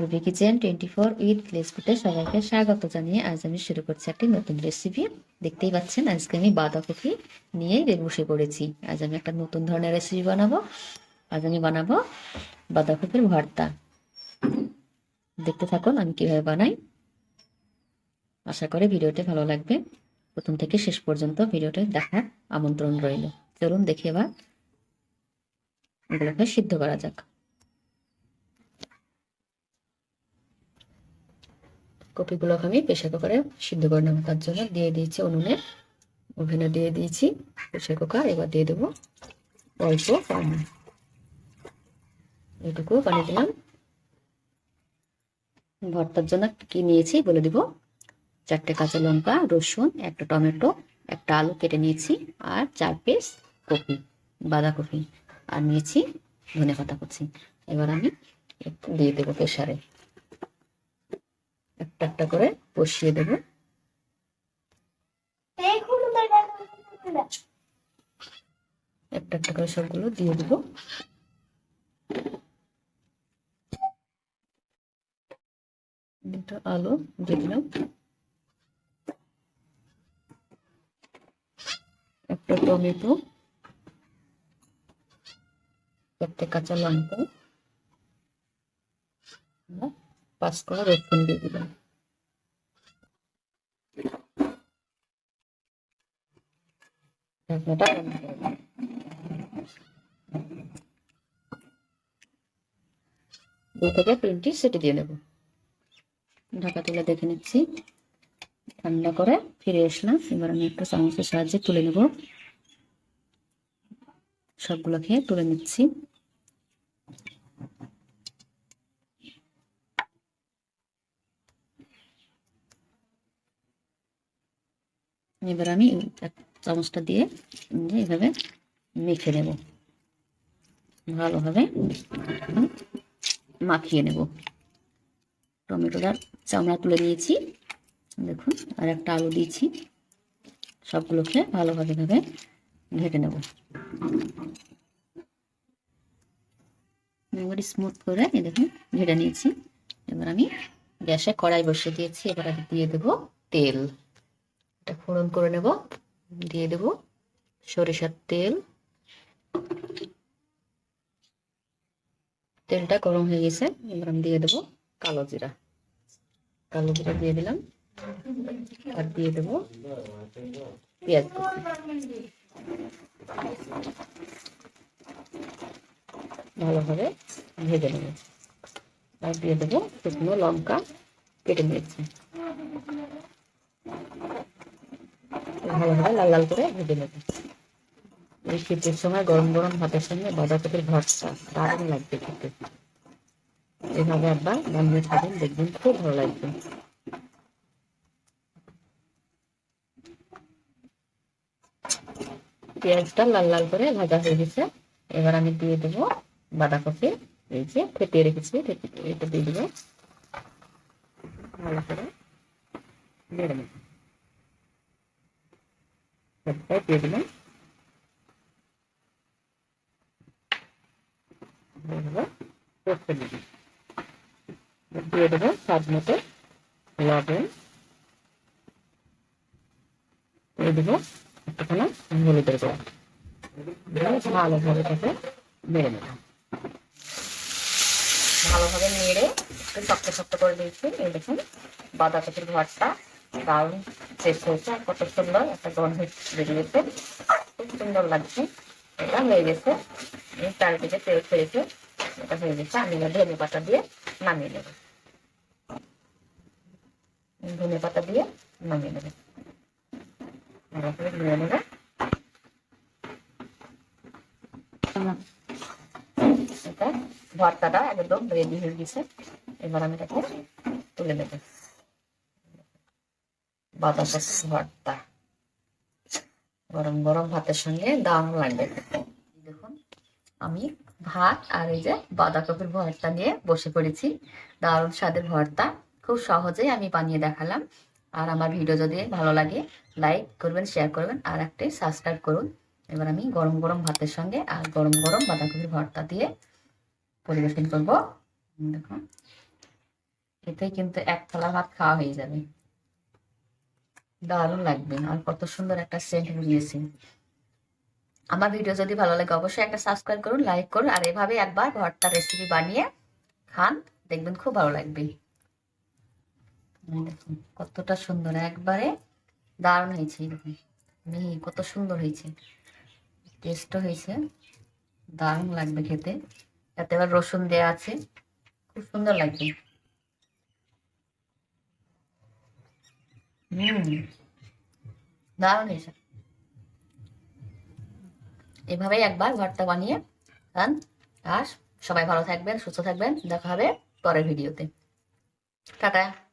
Ruby kitchen twenty four with লেসপুটে সবাইকে স্বাগত জানিয়ে আজ আমি শুরু করছি একটি নতুন রেসিপি দেখতেই পাচ্ছেন, আজকে আমি বাঁধাকপি নিয়েই বসে পড়েছি। আজ আমি একটা নতুন ধরনের রেসিপি বানাবো। আজ আমি বানাবো বাঁধাকপির ভর্তা। দেখতে থাকুন আমি কীভাবে বানাই। আশা করি ভিডিওটি ভালো লাগবে। প্রথম থেকে শেষ পর্যন্ত ভিডিওটি দেখার আমন্ত্রণ রইল। চলুন দেখি এবার এগুলোকে সিদ্ধ করা যাক। কপিগুলোকে আমি প্রেশার কুকারে সিদ্ধ করে নেব। তার জন্য দিয়ে দিয়েছি উনুনে, ওভেনে দিয়ে দিয়েছি প্রেশার কুকার। এবার দিয়ে দেবো অল্প পানি। এটুকু পানি দিলাম। ভর্তার জন্য কি নিয়েছি বলে দিব। চারটে কাঁচা লঙ্কা, রসুন, একটা টমেটো, একটা আলু কেটে নিয়েছি, আর চার পিস কপি, বাঁধাকপি। আর নিয়েছি ধনে পাতা কুচি। এবার আমি দিয়ে দেবো প্রেশারে একটা একটা করে বসিয়ে দেব। একটা একটা করে সবগুলো দিয়ে দেব। দুটো আলু দিয়ে দিলাম। একটা টমেটো, একটা কাঁচা লঙ্কা পাঁচ কড়া রসুন দিয়ে দিলাম। দু থেকে তিনটি সেটি দিয়ে নেব ঢাকা তুলে দেখে নিচ্ছি। ঠান্ডা করে ফিরে আসলাম। এবার আমি একটা চামচের সাহায্যে তুলে নেব। সবগুলোকে তুলে নিচ্ছি। এবার আমি এক চামচটা দিয়ে এভাবে মেখে নেব। ভালোভাবে মাখিয়ে নেব। টমেটোটার চামড়া তুলে নিয়েছি, দেখুন, আর একটা আলু দিয়েছি। সবগুলোকে ভালোভাবে ভাবে ঘেটে নেব। স্মুথ করে দেখুন ঘেটে নিয়েছি। এবার আমি গ্যাসে কড়াই বসিয়ে দিয়েছি, এবার আমি দিয়ে দেব তেল। এটা ফোড়ন করে নেব, দিয়ে দেব সরিষার তেল। তেলটা গরম হয়ে গেছে, এবার আমি দিয়ে দেবো কালো জিরা। কালো জিরা দিয়ে দিলাম, আর দিয়ে দেবো পেঁয়াজ ভালোভাবে ভেজে নেব। আর দিয়ে দেবো শুকনো লঙ্কা, কেটে নিয়েছি। ভালোভাবে লাল লাল করে ভেজে নেব। এই শীতের সময় গরম গরম ভাতের সঙ্গে বাঁধাকপির ভর্তা দারুণ লাগবে খেতে। এভাবে একবার বানিয়ে খাবেন, দেখবেন খুব ভালো লাগবে। পেঁয়াজটা লাল লাল করে ভাজা হয়ে গেছে। এবার আমি দিয়ে দেবো বাঁধাকপি। এই যে ফেটিয়ে রেখেছি, এটা দিয়ে দেবো। ভালো করে নেড়ে নেব সবটাই দিয়ে দিলাম দিয়ে দেবো স্বাদ মতো লবণ দিয়ে দেবো, একটুখানি হলুদের গুঁড়া। ভালোভাবে তাকে নেব। ভালোভাবে নেড়ে একটু শক্ত শক্ত করে দিয়েছি। এই দেখুন বাঁধাকপির ভর্তা দারুণ শেষ হয়েছে, কত সুন্দর একটা গন্ধ বেরিয়েছে। খুব সুন্দর লাগছে। এটা হয়ে গেছে। চারিদিকে তেল ছেড়েছে এটা হয়ে গেছে। আমি ধনে পাতা দিয়ে নামিয়ে নেব। ধনে পাতা দিয়ে নামিয়ে নেব। এটা ভর্তাটা একদম রেডি হয়ে গেছে। এবার আমি এটাকে তুলে নেব। বাতাসের ভর্তা। গরম গরম ভাতের সঙ্গে দারুণ লাগবে। দেখুন, আমি ভাত আর এই যে বাঁধাকপির ভর্তা নিয়ে বসে পড়েছি। দারুণ স্বাদের ভর্তা। খুব সহজেই আমি বানিয়ে দেখালাম। আর আমার ভিডিও যদি ভালো লাগে, লাইক করবেন, শেয়ার করবেন, আর একটি সাবস্ক্রাইব করুন। এবার আমি গরম গরম ভাতের সঙ্গে আর গরম গরম বাঁধাকপির ভর্তা দিয়ে পরিবেশন করব। দেখুন, এতে কিন্তু এক থালা ভাত খাওয়া হয়ে যাবে। দারুণ লাগবে। আর কত সুন্দর একটা সেন্ট বেরিয়েছে। আমার ভিডিও যদি ভালো লাগে, অবশ্যই একটা সাবস্ক্রাইব করুন লাইক করুন, আর এভাবে একবার ভর্তা রেসিপি বানিয়ে খান। দেখবেন খুব ভালো লাগবে। কতটা সুন্দর, একবারে দারুণ হয়েছে মিহি কত সুন্দর হয়েছে। টেস্টও হয়েছে। দারুণ লাগবে খেতে। তাতে আবার রসুন দেওয়া আছে। খুব সুন্দর লাগবে। দারুণ এভাবেই একবার ঘরটা বানিয়ে খান। আর সবাই ভালো থাকবেন, সুস্থ থাকবেন। দেখা হবে পরের ভিডিওতে। টাটা।